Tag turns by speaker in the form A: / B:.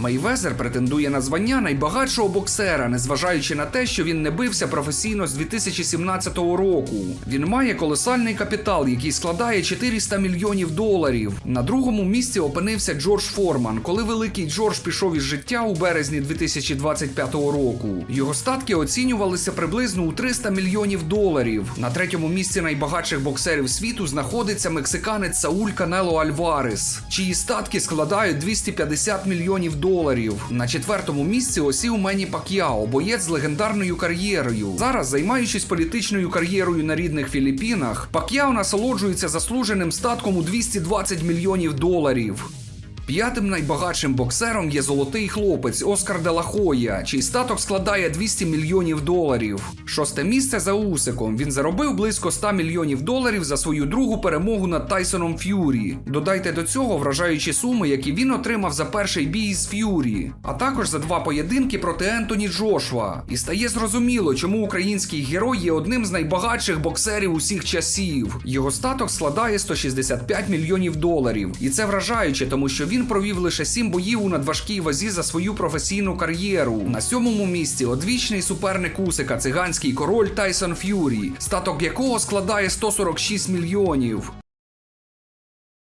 A: Мейвезер претендує на звання найбагатшого боксера, незважаючи на те, що він не бився професійно з 2017 року. Він має колосальний капітал, який складає 400 мільйонів доларів. На другому місці опинився Джордж Форман, коли великий Джордж пішов із життя у березні 2025 року. Його статки оцінювалися приблизно у 300 мільйонів доларів. На третьому місці найбагатших боксерів світу знаходиться мексиканець Сауль Канело Альварес, чиї статки складають 250 мільйонів доларів. На четвертому місці осів Мені Пак'яо, боєць з легендарною кар'єрою. Зараз, займаючись політичною кар'єрою на рідних Філіппінах, Пак'яо насолоджується заслуженим статком у 220 мільйонів доларів. П'ятим найбагатшим боксером є золотий хлопець Оскар Делахоя, чий статок складає 200 мільйонів доларів. Шосте місце за Усиком. Він заробив близько 100 мільйонів доларів за свою другу перемогу над Тайсоном Ф'юрі. Додайте до цього вражаючі суми, які він отримав за перший бій з Ф'юрі, а також за два поєдинки проти Ентоні Джошва. І стає зрозуміло, чому український герой є одним з найбагатших боксерів усіх часів. Його статок складає 165 мільйонів доларів. І це вражаюче, тому що він провів лише сім боїв у надважкій вазі за свою професійну кар'єру. На сьомому місці одвічний суперник Усика, циганський король Тайсон Ф'юрі, статок якого складає 146 мільйонів.